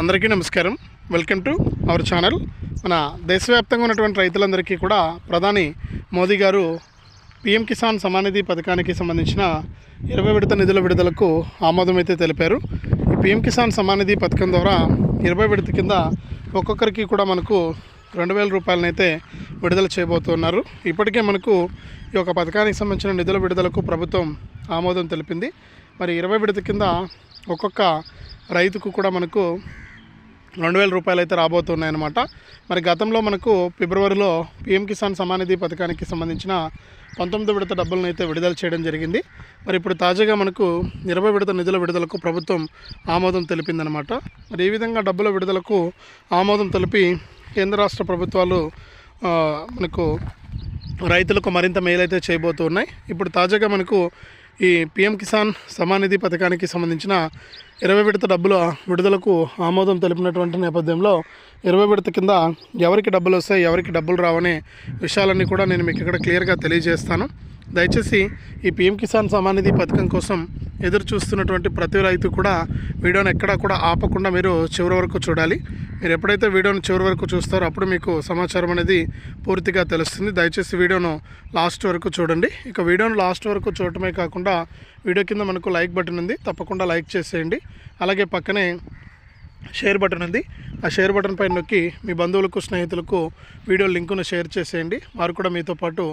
అందరికీ నమస్కారం. Welcome to our channel మన దేశవ్యాప్తంగా ఉన్నటువంటి రైతులందరికీ కూడా ప్రధాని మోదీ గారు పిఎం కిసాన్ సమానిధి పథకానికి సంబంధించిన ఇరవై విడత నిధుల విడుదలకు ఆమోదం అయితే తెలిపారు. ఈ పిఎం కిసాన్ సమానిధి పథకం ద్వారా ఇరవై విడత కింద ఒక్కొక్కరికి కూడా మనకు రెండు వేల రూపాయలనైతే విడుదల చేయబోతున్నారు. ఇప్పటికే మనకు ఈ యొక్క పథకానికి సంబంధించిన నిధుల విడుదలకు ప్రభుత్వం ఆమోదం తెలిపింది. మరి ఇరవై విడత కింద ఒక్కొక్క రైతుకు కూడా మనకు రెండు వేల రూపాయలు అయితే రాబోతున్నాయన్నమాట. మరి గతంలో మనకు ఫిబ్రవరిలో పిఎం కిసాన్ సమానిధి పథకానికి సంబంధించిన పంతొమ్మిది విడత డబ్బులను అయితే విడుదల చేయడం జరిగింది. మరి ఇప్పుడు తాజాగా మనకు ఇరవై విడత నిధుల విడుదలకు ప్రభుత్వం ఆమోదం తెలిపిందనమాట మరి ఈ విధంగా డబ్బుల విడుదలకు ఆమోదం తెలిపి కేంద్ర రాష్ట్ర ప్రభుత్వాలు మనకు రైతులకు మరింత మేలైతే చేయబోతున్నాయి. ఇప్పుడు తాజాగా మనకు ఈ పిఎం కిసాన్ సమానిధి పథకానికి సంబంధించిన ఇరవై విడత డబ్బుల విడుదలకు ఆమోదం తెలిపినటువంటి నేపథ్యంలో ఇరవై విడత కింద ఎవరికి డబ్బులు వస్తాయి ఎవరికి డబ్బులు రావనే విషయాలన్నీ కూడా నేను మీకు ఇక్కడ క్లియర్గా తెలియజేస్తాను. దయచేసి ఈ పిఎం కిసాన్ సమానిధి పథకం కోసం ఎదురు చూస్తున్నటువంటి ప్రతి రైతు కూడా వీడియోని ఎక్కడా కూడా ఆపకుండా మీరు చివరి వరకు చూడాలి. మీరు ఎప్పుడైతే వీడియోను చివరి వరకు చూస్తారో అప్పుడు మీకు సమాచారం అనేది పూర్తిగా తెలుస్తుంది. దయచేసి వీడియోను లాస్ట్ వరకు చూడండి. ఇక వీడియోను లాస్ట్ వరకు చూడటమే కాకుండా వీడియో కింద మనకు లైక్ బటన్ ఉంది. తప్పకుండా లైక్ చేసేయండి. అలాగే పక్కనే షేర్ బటన్ ఉంది. ఆ షేర్ బటన్ పైన నొక్కి మీ బంధువులకు స్నేహితులకు వీడియో లింకును షేర్ చేసేయండి. వారు కూడా మీతో పాటు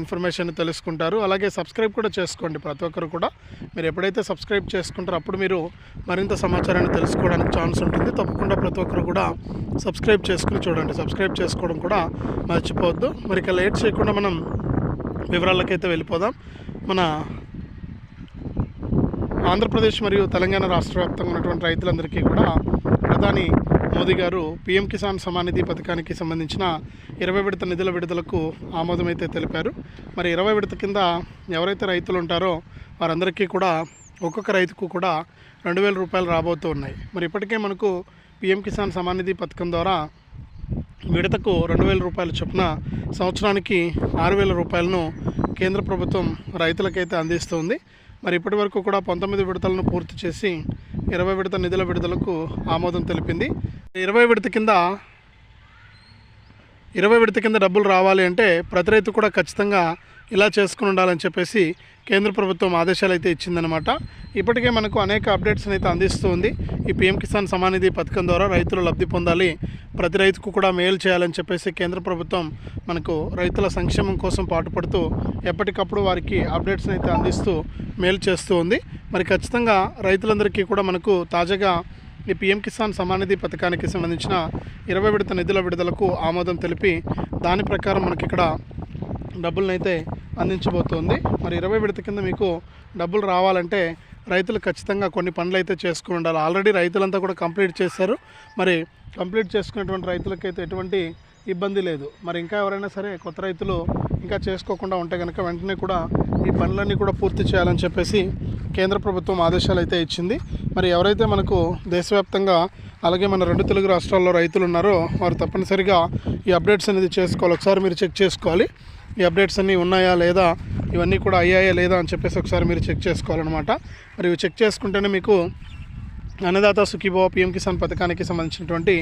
ఇన్ఫర్మేషన్ తెలుసుకుంటారు. అలాగే సబ్స్క్రైబ్ కూడా చేసుకోండి ప్రతి ఒక్కరు కూడా. మీరు ఎప్పుడైతే సబ్స్క్రైబ్ చేసుకుంటారో అప్పుడు మీరు మరింత సమాచారాన్ని తెలుసుకోవడానికి ఛాన్స్ ఉంటుంది. తప్పకుండా ప్రతి ఒక్కరు కూడా సబ్స్క్రైబ్ చేసుకుని చూడండి. సబ్స్క్రైబ్ చేసుకోవడం కూడా మర్చిపోవద్దు. మరి ఇక లేట్ చేయకుండా మనం వివరాలకైతే వెళ్ళిపోదాం. మన ఆంధ్రప్రదేశ్ మరియు తెలంగాణ రాష్ట్ర వ్యాప్తంగా ఉన్నటువంటి రైతులందరికీ కూడా ప్రధాని మోదీ గారు పీఎం కిసాన్ సమానిధి పథకానికి సంబంధించిన ఇరవై విడత నిధుల విడుదలకు ఆమోదం అయితే తెలిపారు. మరి ఇరవై విడత కింద ఎవరైతే రైతులు ఉంటారో వారందరికీ కూడా ఒక్కొక్క రైతుకు కూడా రెండు వేల రూపాయలు రాబోతూ ఉన్నాయి. మరి ఇప్పటికే మనకు పీఎం కిసాన్ సమానిధి పథకం ద్వారా విడతకు రెండు వేల రూపాయల చొప్పున సంవత్సరానికి ఆరు వేల రూపాయలను కేంద్ర ప్రభుత్వం రైతులకైతే అందిస్తుంది. మరి ఇప్పటి వరకు కూడా పంతొమ్మిది విడతలను పూర్తి చేసి ఇరవై విడత నిధుల విడుదలకు ఆమోదం తెలిపింది. ఇరవై విడత కింద ఇరవై విడత కింద డబ్బులు రావాలి అంటే ప్రతి రైతు కూడా ఖచ్చితంగా ఇలా చేసుకుని ఉండాలని చెప్పేసి కేంద్ర ప్రభుత్వం ఆదేశాలు అయితే ఇచ్చిందనమాట ఇప్పటికే మనకు అనేక అప్డేట్స్ని అయితే అందిస్తూ ఉంది ఈ పిఎం కిసాన్ సమానిధి పథకం ద్వారా రైతులు లబ్ధి పొందాలి ప్రతి రైతుకు కూడా మేలు చేయాలని చెప్పేసి కేంద్ర ప్రభుత్వం మనకు రైతుల సంక్షేమం కోసం పాటుపడుతూ ఎప్పటికప్పుడు వారికి అప్డేట్స్ని అయితే అందిస్తూ మేలు చేస్తూ ఉంది. మరి ఖచ్చితంగా రైతులందరికీ కూడా మనకు తాజాగా ఈ పిఎం కిసాన్ సమానిధి పథకానికి సంబంధించిన ఇరవై విడత నిధుల విడుదలకు ఆమోదం తెలిపి దాని ప్రకారం మనకి ఇక్కడ డబ్బులనైతే అయితే అందించబోతోంది. మరి ఇరవై విడత కింద మీకు డబ్బులు రావాలంటే రైతులు ఖచ్చితంగా కొన్ని పనులు అయితే చేసుకుని ఉండాలి. ఆల్రెడీ రైతులంతా కూడా కంప్లీట్ చేశారు. మరి కంప్లీట్ చేసుకున్నటువంటి రైతులకైతే ఎటువంటి ఇబ్బంది లేదు. మరి ఇంకా ఎవరైనా సరే కొత్త రైతులు ఇంకా చేసుకోకుండా ఉంటే కనుక వెంటనే కూడా ఈ పనులన్నీ కూడా పూర్తి చేయాలని చెప్పేసి కేంద్ర ప్రభుత్వం ఆదేశాలు అయితే ఇచ్చింది. మరి ఎవరైతే మనకు దేశవ్యాప్తంగా అలాగే మన రెండు తెలుగు రాష్ట్రాల్లో రైతులు ఉన్నారో వారు తప్పనిసరిగా ఈ అప్డేట్స్ అనేది చేసుకోవాలి. ఒకసారి మీరు చెక్ చేసుకోవాలి. ఈ అప్డేట్స్ అన్నీ ఉన్నాయా లేదా ఇవన్నీ కూడా అయ్యాయా లేదా అని చెప్పేసి ఒకసారి మీరు చెక్ చేసుకోవాలన్నమాట. మరి ఇవి చెక్ చేసుకుంటేనే మీకు అన్నదాత సుఖీభవ పిఎం కిసాన్ పథకానికి సంబంధించినటువంటి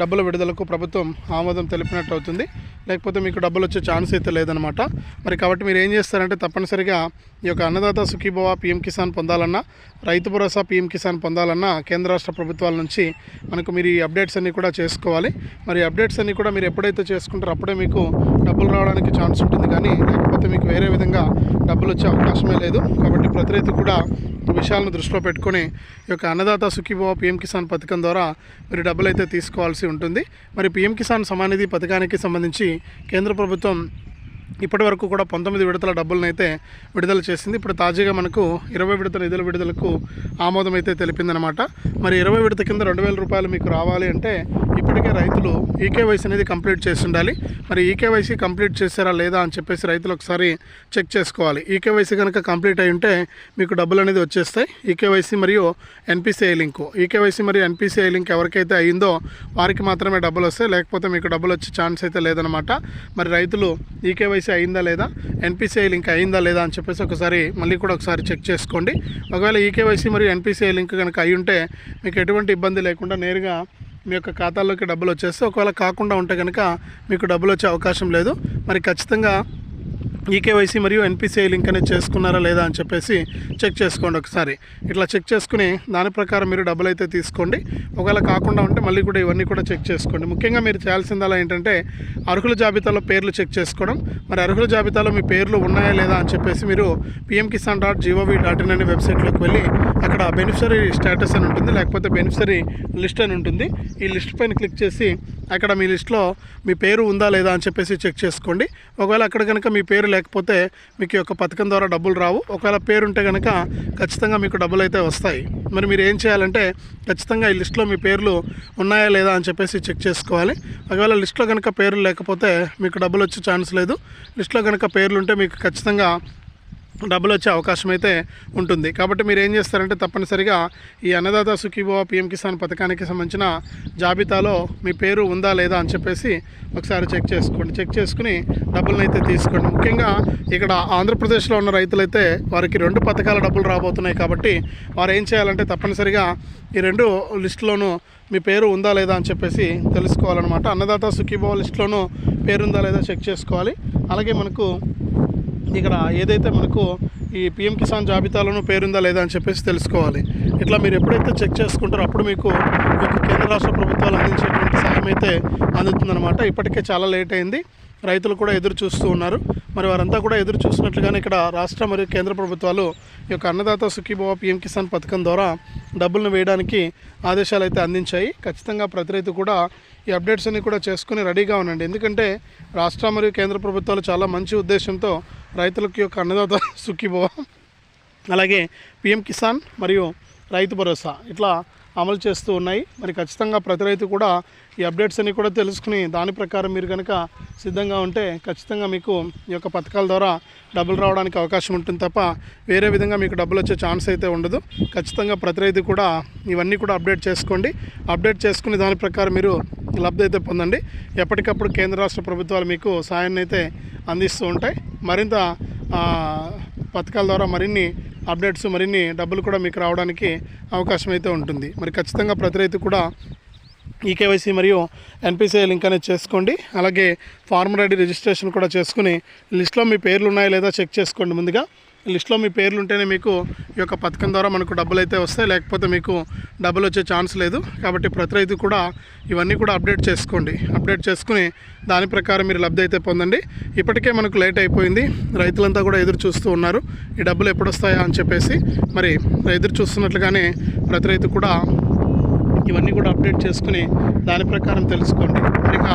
డబ్బుల విడుదలకు ప్రభుత్వం ఆమోదం తెలిపినట్టు అవుతుంది లేకపోతే మీకు డబ్బులు వచ్చే ఛాన్స్ అయితే లేదనమాట మరి కాబట్టి మీరు ఏం చేస్తారంటే తప్పనిసరిగా ఈ యొక్క అన్నదాత సుఖీభవ పిఎం కిసాన్ పొందాలన్నా రైతు భరోసా పిఎం కిసాన్ పొందాలన్నా కేంద్ర రాష్ట్ర ప్రభుత్వాల నుంచి మనకు మీరు ఈ అప్డేట్స్ అన్నీ కూడా చేసుకోవాలి. మరి అప్డేట్స్ అన్నీ కూడా మీరు ఎప్పుడైతే చేసుకుంటారో అప్పుడే మీకు డబ్బులు రావడానికి ఛాన్స్ ఉంటుంది. కానీ లేకపోతే మీకు వేరే విధంగా డబ్బులు వచ్చే అవకాశమే లేదు. కాబట్టి ప్రతి రైతు కూడా విషయాలను దృష్టిలో పెట్టుకొని ఈ యొక్క అన్నదాత సుఖీభవ పిఎం కిసాన్ పథకం ద్వారా మీరు డబ్బులు అయితే తీసుకోవాల్సి ఉంటుంది. మరి పిఎం కిసాన్ సమానిధి పథకానికి సంబంధించి కేంద్ర ప్రభుత్వం ఇప్పటి వరకు కూడా పంతొమ్మిది విడతల డబ్బులను అయితే విడుదల చేసింది. ఇప్పుడు తాజాగా మనకు ఇరవై విడత నిధుల విడుదలకు ఆమోదం అయితే తెలిపిందనమాట మరి ఇరవై విడత కింద రెండు వేల రూపాయలు మీకు రావాలి అంటే ఇప్పటికే రైతులు ఈకేవైసీ అనేది కంప్లీట్ చేసి ఉండాలి మరి ఈకేవైసీ కంప్లీట్ చేశారా లేదా అని చెప్పేసి రైతులు ఒకసారి చెక్ చేసుకోవాలి. ఈకేవైసీ కనుక కంప్లీట్ అయి ఉంటే మీకు డబ్బులు అనేది వచ్చేస్తాయి. ఈకేవైసీ మరియు ఎన్పిసిఐ లింకు ఈకేవైసీ మరియు ఎన్పిసిఐ లింక్ ఎవరికైతే అయిందో వారికి మాత్రమే డబ్బులు వస్తాయి. లేకపోతే మీకు డబ్బులు వచ్చే ఛాన్స్ అయితే లేదనమాట మరి రైతులు కేవైసీ అయిందా లేదా? ఎన్పిసిఐ లింక్ అయిందా లేదా అని చెప్పేసి ఒకసారి మళ్ళీ కూడా ఒకసారి చెక్ చేసుకోండి. ఒకవేళ ఈకేవైసీ మరియు ఎన్పిసిఐ లింక్ కనుక అయి ఉంటే మీకు ఎటువంటి ఇబ్బంది లేకుండా నేరుగా మీ యొక్క ఖాతాల్లోకి డబ్బులు వచ్చేస్తే ఒకవేళ కాకుండా ఉంటే కనుక మీకు డబ్బులు వచ్చే అవకాశం లేదు. మరి ఖచ్చితంగా ఈకేవైసీ మరియు ఎన్పిసిఐ లింక్ అనేది చేసుకున్నారా లేదా అని చెప్పేసి చెక్ చేసుకోండి ఒకసారి. ఇట్లా చెక్ చేసుకుని దాని ప్రకారం మీరు డబ్బులు అయితే తీసుకోండి. ఒకవేళ కాకుండా ఉంటే మళ్ళీ కూడా ఇవన్నీ కూడా చెక్ చేసుకోండి. ముఖ్యంగా మీరు చేయాల్సిందలా ఏంటంటే అర్హుల జాబితాలో పేర్లు చెక్ చేసుకోవడం. మరి అర్హుల జాబితాలో మీ పేర్లు ఉన్నాయా లేదా అని చెప్పేసి మీరు PM Kisan dot gov dot in అనే వెబ్సైట్లోకి వెళ్ళి అక్కడ బెనిఫిషరీ స్టేటస్ అని ఉంటుంది. లేకపోతే బెనిఫిషరీ లిస్ట్ అని ఉంటుంది. ఈ లిస్ట్ పైన క్లిక్ చేసి అక్కడ మీ లిస్ట్లో మీ పేరు ఉందా లేదా అని చెప్పేసి చెక్ చేసుకోండి. ఒకవేళ అక్కడ కనుక మీ పేరు లేకపోతే మీకు యొక్క పథకం ద్వారా డబ్బులు రావు. ఒకవేళ పేరు ఉంటే కనుక ఖచ్చితంగా మీకు డబ్బులు అయితే వస్తాయి. మరి మీరు ఏం చేయాలంటే ఖచ్చితంగా ఈ లిస్ట్లో మీ పేర్లు ఉన్నాయా లేదా అని చెప్పేసి చెక్ చేసుకోవాలి. ఒకవేళ లిస్ట్లో కనుక పేర్లు లేకపోతే మీకు డబ్బులు వచ్చే ఛాన్స్ లేదు. లిస్ట్లో కనుక పేర్లు ఉంటే మీకు ఖచ్చితంగా డబ్బులు వచ్చే అవకాశం అయితే ఉంటుంది. కాబట్టి మీరు ఏం చేస్తారంటే తప్పనిసరిగా ఈ అన్నదాత సుఖీభవ పిఎం కిసాన్ పథకానికి సంబంధించిన జాబితాలో మీ పేరు ఉందా లేదా అని చెప్పేసి ఒకసారి చెక్ చేసుకోండి. చెక్ చేసుకుని డబ్బులను అయితే తీసుకోండి. ముఖ్యంగా ఇక్కడ ఆంధ్రప్రదేశ్లో ఉన్న రైతులైతే వారికి రెండు పథకాల డబ్బులు రాబోతున్నాయి కాబట్టి వారు ఏం చేయాలంటే తప్పనిసరిగా ఈ రెండు లిస్టులోనూ మీ పేరు ఉందా లేదా అని చెప్పేసి తెలుసుకోవాలన్నమాట. అన్నదాత సుఖీభవ లిస్టులోనూ పేరుందా లేదా చెక్ చేసుకోవాలి. అలాగే మనకు ఇక్కడ ఏదైతే మనకు ఈ పిఎం కిసాన్ జాబితాలోనూ పేరుందా లేదా అని చెప్పేసి తెలుసుకోవాలి. ఇట్లా మీరు ఎప్పుడైతే చెక్ చేసుకుంటారో అప్పుడు మీకు కేంద్ర రాష్ట్ర ప్రభుత్వాలు అందించేటువంటి సాయం అయితే అందుతుందన్నమాట. ఇప్పటికే చాలా లేట్ అయింది. రైతులు కూడా ఎదురు చూస్తూ ఉన్నారు. మరి వారంతా కూడా ఎదురు చూసినట్లుగానే ఇక్కడ రాష్ట్ర మరియు కేంద్ర ప్రభుత్వాలు ఈ యొక్క అన్నదాత సుఖీభవ పిఎం కిసాన్ పథకం ద్వారా డబ్బులను వేయడానికి ఆదేశాలు అయితే అందించాయి. ఖచ్చితంగా ప్రతి రైతు కూడా ఈ అప్డేట్స్ అన్ని కూడా చేసుకుని రెడీగా ఉండండి. ఎందుకంటే రాష్ట్ర మరియు కేంద్ర ప్రభుత్వాలు చాలా మంచి ఉద్దేశంతో రైతులకి యొక్క అన్నదాత సుఖీభవ. అలాగే పిఎం కిసాన్ మరియు రైతు భరోసా ఇట్లా అమలు చేస్తూ ఉన్నాయి. మరి ఖచ్చితంగా ప్రతి రైతు కూడా ఈ అప్డేట్స్ అన్ని కూడా తెలుసుకుని దాని ప్రకారం మీరు కనుక సిద్ధంగా ఉంటే ఖచ్చితంగా మీకు ఈ యొక్క పథకాల ద్వారా డబ్బులు రావడానికి అవకాశం ఉంటుంది తప్ప వేరే విధంగా మీకు డబ్బులు వచ్చే ఛాన్స్ అయితే ఉండదు. ఖచ్చితంగా ప్రతి రైతు కూడా ఇవన్నీ కూడా అప్డేట్ చేసుకోండి. అప్డేట్ చేసుకుని దాని ప్రకారం మీరు లబ్ధి అయితే పొందండి. ఎప్పటికప్పుడు కేంద్ర రాష్ట్ర ప్రభుత్వాలు మీకు సాయాన్ని అయితే అందిస్తూ ఉంటాయి. మరింత పథకాల ద్వారా మరిన్ని అప్డేట్స్ మరిన్ని డబ్బులు కూడా మీకు రావడానికి అవకాశం అయితే ఉంటుంది. మరి ఖచ్చితంగా ప్రతి రైతు కూడా ఈకేవైసీ మరియు ఎన్పిసిఐ లింక్ అనేది చేసుకోండి. అలాగే ఫార్మర్ ఐడి రిజిస్ట్రేషన్ కూడా చేసుకుని లిస్ట్లో మీ పేర్లు ఉన్నాయా లేదా చెక్ చేసుకోండి ముందుగా. లిస్ట్లో మీ పేర్లు ఉంటేనే మీకు ఈ యొక్క పథకం ద్వారా మనకు డబ్బులు అయితే వస్తాయి. లేకపోతే మీకు డబ్బులు వచ్చే ఛాన్స్ లేదు. కాబట్టి ప్రతి రైతు కూడా ఇవన్నీ కూడా అప్డేట్ చేసుకోండి. అప్డేట్ చేసుకుని దాని ప్రకారం మీరు లబ్ధి అయితే పొందండి. ఇప్పటికే మనకు లేట్ అయిపోయింది. రైతులంతా కూడా ఎదురు చూస్తూ ఉన్నారు. ఈ డబ్బులు ఎప్పుడు వస్తాయా అని చెప్పేసి మరి ఎదురు చూస్తున్నట్లుగానే ప్రతి రైతు కూడా ఇవన్నీ కూడా అప్డేట్ చేసుకుని దాని ప్రకారం తెలుసుకోండి. ఇక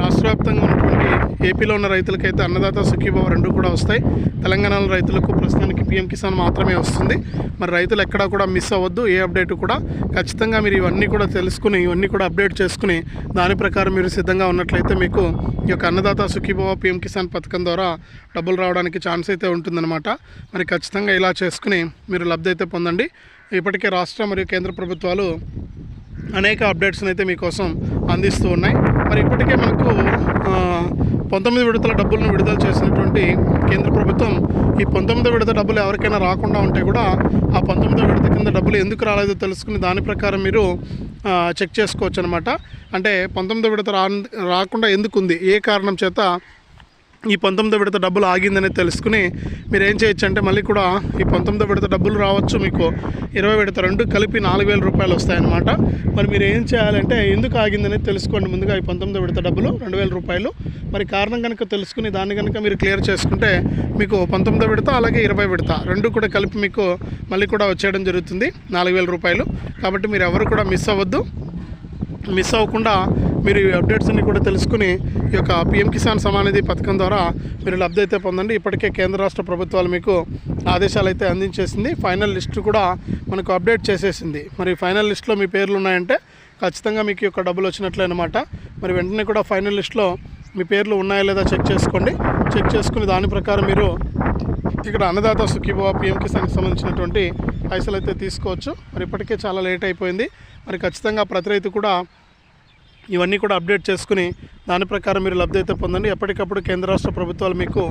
రాష్ట్ర వ్యాప్తంగా ఉన్నటువంటి ఏపీలో ఉన్న రైతులకైతే అన్నదాత సుఖీభావ రెండు కూడా వస్తాయి. తెలంగాణలో రైతులకు ప్రస్తుతానికి పిఎం కిసాన్ మాత్రమే వస్తుంది. మరి రైతులు ఎక్కడా కూడా మిస్ అవ్వద్దు. ఏ అప్డేట్ కూడా ఖచ్చితంగా మీరు ఇవన్నీ కూడా తెలుసుకుని ఇవన్నీ కూడా అప్డేట్ చేసుకుని దాని ప్రకారం మీరు సిద్ధంగా ఉన్నట్లయితే మీకు ఈ యొక్క అన్నదాత సుఖీభావ పిఎం కిసాన్ పథకం ద్వారా డబ్బులు రావడానికి ఛాన్స్ అయితే ఉంటుందన్నమాట. మరి ఖచ్చితంగా ఇలా చేసుకుని మీరు లబ్ధి అయితే పొందండి. ఇప్పటికే రాష్ట్ర మరియు కేంద్ర ప్రభుత్వాలు అనేక అప్డేట్స్ని అయితే మీకోసం అందిస్తూ ఉన్నాయి. మరి ఇప్పటికే మనకు పంతొమ్మిది విడతల డబ్బులను విడుదల చేసినటువంటి కేంద్ర ప్రభుత్వం ఈ పంతొమ్మిదో విడత డబ్బులు ఎవరికైనా రాకుండా ఉంటే కూడా ఆ పంతొమ్మిదో విడత కింద డబ్బులు ఎందుకు రాలేదో తెలుసుకుని దాని ప్రకారం మీరు చెక్ చేసుకోవచ్చు అనమాట అంటే పంతొమ్మిదో విడత రాకుండా ఎందుకు ఉంది ఏ కారణం చేత ఈ పంతొమ్మిదో విడత డబ్బులు ఆగిందని తెలుసుకుని మీరు ఏం చేయొచ్చు అంటే మళ్ళీ కూడా ఈ పంతొమ్మిదో విడత డబ్బులు రావచ్చు మీకు. ఇరవై విడత రెండు కలిపి నాలుగు వేల రూపాయలు వస్తాయన్నమాట. మరి మీరు ఏం చేయాలంటే ఎందుకు ఆగిందనేది తెలుసుకోండి ముందుగా ఈ పంతొమ్మిదో విడత డబ్బులు రెండు వేల రూపాయలు. మరి కారణం కనుక తెలుసుకుని దాన్ని కనుక మీరు క్లియర్ చేసుకుంటే మీకు పంతొమ్మిదో విడత అలాగే ఇరవై విడత రెండు కూడా కలిపి మీకు మళ్ళీ కూడా వచ్చేయడం జరుగుతుంది నాలుగు వేల రూపాయలు. కాబట్టి మీరు ఎవరు కూడా మిస్ అవ్వద్దు. మిస్ అవ్వకుండా మీరు ఈ అప్డేట్స్ అన్ని కూడా తెలుసుకుని ఈ యొక్క పిఎం కిసాన్ సమానిధి పథకం ద్వారా మీరు లబ్ధి అయితే పొందండి. ఇప్పటికే కేంద్ర రాష్ట్ర ప్రభుత్వాలు మీకు ఆదేశాలు అయితే అందించేసింది. ఫైనల్ లిస్టు కూడా మనకు అప్డేట్ చేసేసింది. మరి ఫైనల్ లిస్ట్లో మీ పేర్లు ఉన్నాయంటే ఖచ్చితంగా మీకు ఈ యొక్క డబ్బులు వచ్చినట్లే అనమాట మరి వెంటనే కూడా ఫైనల్ లిస్ట్లో మీ పేర్లు ఉన్నాయా లేదా చెక్ చేసుకోండి. చెక్ చేసుకుని దాని ప్రకారం మీరు ఇక్కడ అన్నదాత సుఖీభవ పిఎం కిసాన్కి సంబంధించినటువంటి పైసలు అయితే తీసుకోవచ్చు. మరి ఇప్పటికే చాలా లేట్ అయిపోయింది. మరి ఖచ్చితంగా ప్రతి రైతు కూడా ఇవన్నీ కూడా అప్డేట్ చేసుకుని దాని ప్రకారం మీరు లబ్ధి అయితే పొందండి. ఎప్పటికప్పుడు కేంద్ర రాష్ట్ర ప్రభుత్వాలు మీకు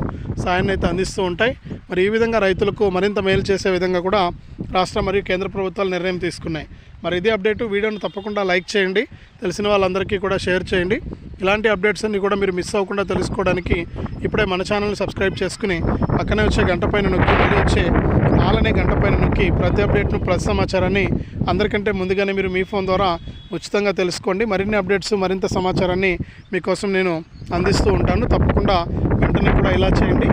సాయాన్ని అయితే అందిస్తూ ఉంటాయి. మరి ఈ విధంగా రైతులకు మరింత మేలు చేసే విధంగా కూడా రాష్ట్ర మరియు కేంద్ర ప్రభుత్వాలు నిర్ణయం తీసుకున్నాయి. మరి ఇదే అప్డేట్ వీడియోను తప్పకుండా లైక్ చేయండి. తెలిసిన వాళ్ళందరికీ కూడా షేర్ చేయండి. ఇలాంటి అప్డేట్స్ అన్నీ కూడా మీరు మిస్ అవ్వకుండా తెలుసుకోవడానికి ఇప్పుడే మన ఛానల్ని సబ్స్క్రైబ్ చేసుకుని పక్కనే వచ్చే గంట పైన నొక్కి మళ్ళీ వచ్చే నాలనే గంట పైన నొక్కి ప్రతి అప్డేట్ను ప్రతి సమాచారాన్ని అందరికంటే ముందుగానే మీరు మీ ఫోన్ ద్వారా ఉచితంగా తెలుసుకోండి. మరిన్ని అప్డేట్స్ మరింత సమాచారాన్ని మీకోసం నేను అందిస్తూ ఉంటాను. తప్పకుండా వెంటనే కూడా ఇలా చేయండి.